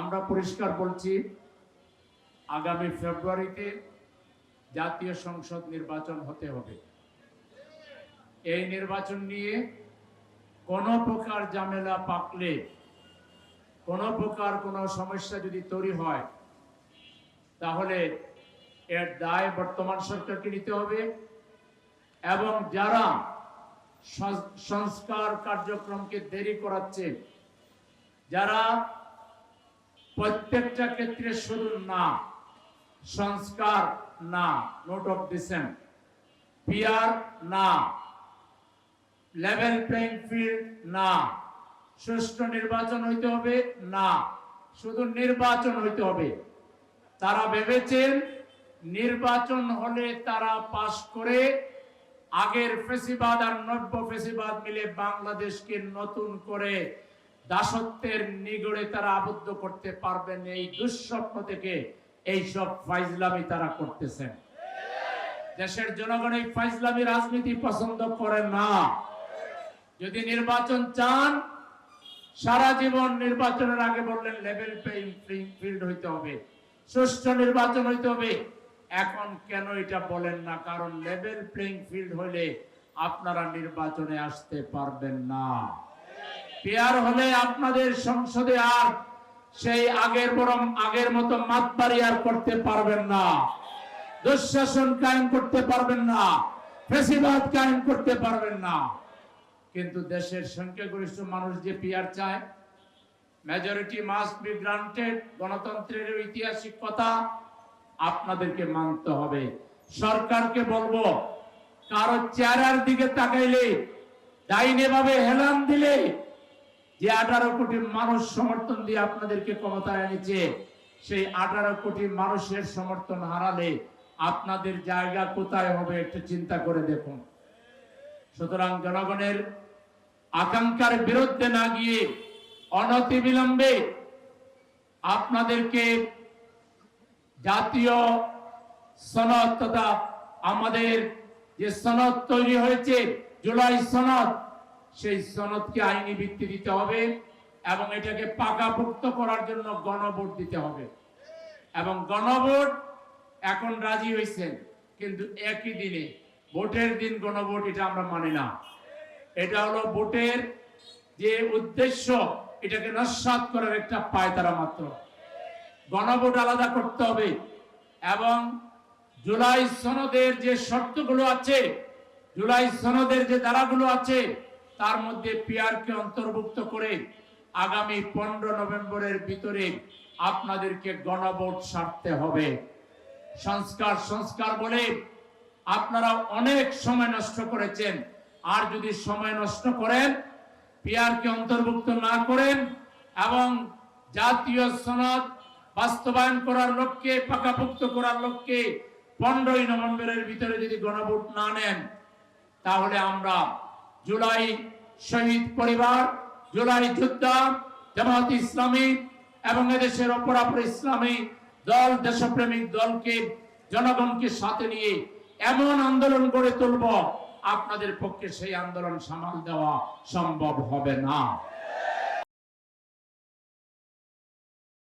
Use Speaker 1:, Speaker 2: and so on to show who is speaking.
Speaker 1: আমরা পরিষ্কার বলছি, আগামী ফেব্রুয়ারিতে জাতীয় সংসদ নির্বাচন হতে হবে। এই নির্বাচন নিয়ে কোনো প্রকার ঝামেলা পাকলে, কোনো প্রকার কোনো সমস্যা যদি তৈরি হয়, তাহলে এর দায় বর্তমান সরকারকে নিতে হবে এবং যারা সংস্কার কার্যক্রমকে দেরি করাচ্ছে, যারা প্রত্যেকটা ক্ষেত্রে শুধু না, সংস্কার না নোট অফ ডিসেন্ট পিয়ার না লেভেল প্লেইং ফিল্ড না, সুষ্ঠু নির্বাচন হইতে হবে না, শুধু নির্বাচন হইতে হবে। তারা ভেবেছেন নির্বাচন হলে তারা পাশ করে আগের ফেসিবাদ আর নব্য ফেসিবাদ মিলে বাংলাদেশকে নতুন করে দাসত্বের নিগড়ে তারা আবদ্ধ করতে পারবেন এই দুঃস্বপ্ন থেকে এই সব ফাইজলামি তারা করতেছেন। দেশের জনগণ এই ফাইজলামি রাজনীতি পছন্দ করে না। যদি নির্বাচন চান, সারা জীবন নির্বাচনের আগে বললেন লেভেল প্লেইং ফিল্ড হইতে হবে। সুষ্ঠু নির্বাচন হইতে হবে। এখন কেন এটা বলেন না? কারণ লেভেল প্লেইং ফিল্ড হইলে আপনারা নির্বাচনে আসতে পারবেন না। পেয়ার হলে আপনাদের সংসদে আর সেই আগের বরং আগের মতো মাতবাড়ি আর করতে পারবেন না। দুঃশাসন কায়েম করতে পারবেন না। ফেসিবাদ কায়েম করতে পারবেন না। কিন্তু দেশের সংখ্যাগরিষ্ঠ মানুষ যে পিয়ার চায় মেজরিটি মাস্ট বি গ্রান্টেড গণতন্ত্রের ঐতিহাসিক কথা আপনাদেরকে মানতে হবে। সরকারকে বলব, কারও চেহারার দিকে তাকাইলে, ডাইনে ভাবে হেলান দিলে যে আঠারো কোটি মানুষ সমর্থন দিয়ে আপনাদেরকে ক্ষমতায় এনেছে, সেই আঠারো কোটি মানুষের সমর্থন হারালে আপনাদের জায়গা কোথায় হবে একটু চিন্তা করে দেখুন। সুতরাং জনগণের আকাঙ্ক্ষার বিরুদ্ধে না গিয়ে অনতিবিলম্বে আপনাদেরকে জাতীয় সনদ তথা আমাদের যে সনদ তৈরি হয়েছে, জুলাই সনদ সেই সনদকে আইনি ভিত্তি দিতে হবে এবং এটাকে পাকাপোক্ত করার জন্য গণভোট দিতে হবে। এবং গণভোট এখন রাজি হয়েছেন কিন্তু একই দিনে ভোটের দিন গণভোট এটা আমরা মানি না। এটা হলো ভোটের যে উদ্দেশ্য, এটাকে নস্বাত করার একটা পায়তারা মাত্র। গণভোট আলাদা করতে হবে এবং জুলাই সনদের যে শর্তগুলো আছে, জুলাই সনদের যে ধারাগুলো আছে তার মধ্যে পিয়ারকে অন্তর্ভুক্ত করে আগামী পনেরো নভেম্বরের ভিতরে আপনাদেরকে গণভোট সারতে হবে। সংস্কার সংস্কার বলে আপনারা অনেক সময় নষ্ট করেছেন। আর যদি সময় নষ্ট করেন পিয়ারকে অন্তর্ভুক্ত না করেন এবং জাতীয় সনদ বাস্তবায়ন করার লক্ষ্যে, পাকাপোক্ত করার লক্ষ্যে পনেরোই নভেম্বরের ভিতরে যদি গণভোট না নেন, তাহলে আমরা জুলাই শহীদ পরিবার, জুলাই যোদ্ধা, জামাত ইসলামী এবং এদেশের অপরাপর ইসলামী দল, দেশপ্রেমিক দলকে, জনগণকে সাথে নিয়ে এমন আন্দোলন গড়ে তুলব, আপনাদের পক্ষে সেই আন্দোলন সামাল দেওয়া সম্ভব হবে না।